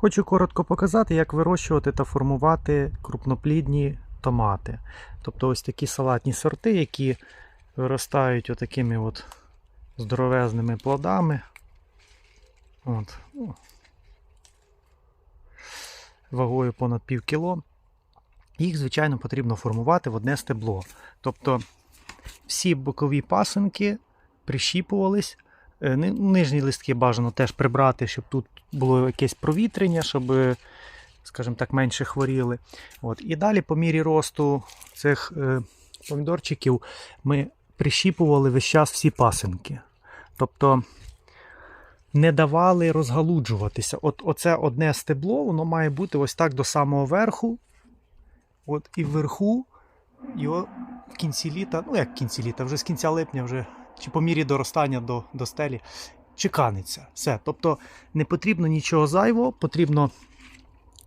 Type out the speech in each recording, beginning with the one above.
Хочу коротко показати, як вирощувати та формувати крупноплідні томати. Тобто ось такі салатні сорти, які виростають отакими от здоровезними плодами. От. ну, Вагою понад пів кіло. Їх, звичайно, потрібно формувати в одне стебло. Тобто всі бокові пасинки прищіпувались. Е, ни- Нижні листки бажано теж прибрати, щоб тут було якесь провітрення, щоб, е, скажімо так, менше хворіли. От. І далі, по мірі росту цих е, помідорчиків, ми прищіпували весь час всі пасинки. Тобто не давали розгалуджуватися. От оце одне стебло, воно має бути ось так до самого верху. От і вверху його в кінці літа, ну як в кінці літа, вже з кінця липня, вже чи по мірі доростання до, до стелі, чеканиться. Все. Тобто не потрібно нічого зайвого, потрібно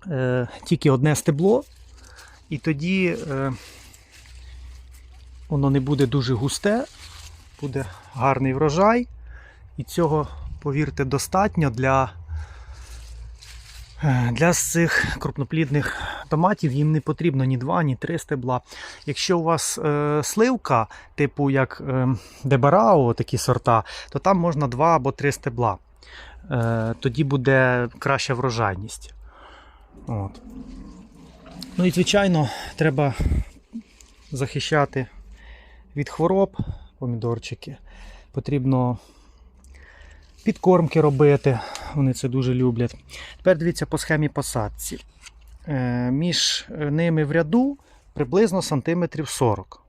е, тільки одне стебло, і тоді е, воно не буде дуже густе, буде гарний врожай. І цього, повірте, достатньо для, е, для цих крупноплідних томатів. Їм не потрібно ні два, ні три стебла. Якщо у вас е, сливка, типу як е, Дебарао, такі сорта, то там можна два або три стебла. Е, тоді буде краща врожайність. От. Ну і, звичайно, треба захищати від хвороб помідорчики. Потрібно підкормки робити, вони це дуже люблять. Тепер дивіться по схемі посадці. Е, між ними в ряду приблизно сантиметрів 40.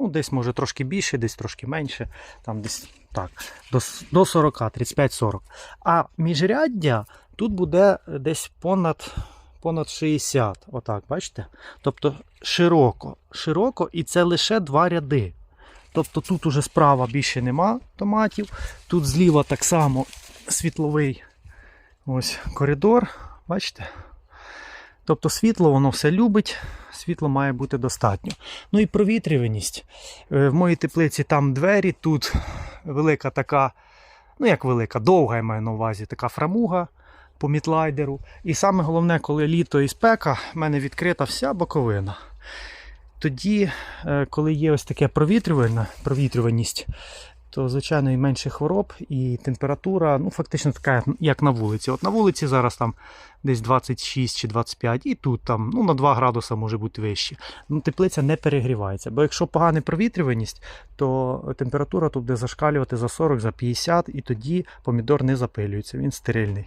Ну, десь може трошки більше, десь трошки менше, там десь так, до, до 40, 35-40. А міжряддя тут буде десь понад, понад 60. Отак, бачите? Тобто широко, широко, і це лише два ряди. Тобто тут уже справа більше нема томатів. Тут зліва так само світловий ось коридор. Бачите? Тобто світло воно все любить, світло має бути достатньо. Ну і провітрюваність. Е, В моїй теплиці там двері, тут велика така, ну як велика, довга я маю на увазі, така фрамуга по мітлайдеру. І саме головне, коли літо і спека, в мене відкрита вся боковина. Тоді, е, коли є ось таке провітрювання, провітрюваність, то звичайно і менше хвороб, і температура, ну фактично така, як на вулиці. От на вулиці зараз там десь 26 чи 25, і тут там ну, на 2 градуса може бути вище. Ну, теплиця не перегрівається. Бо якщо погана провітрюваність, то температура тут буде зашкалювати за 40, за 50, і тоді помідор не запилюється, він стерильний.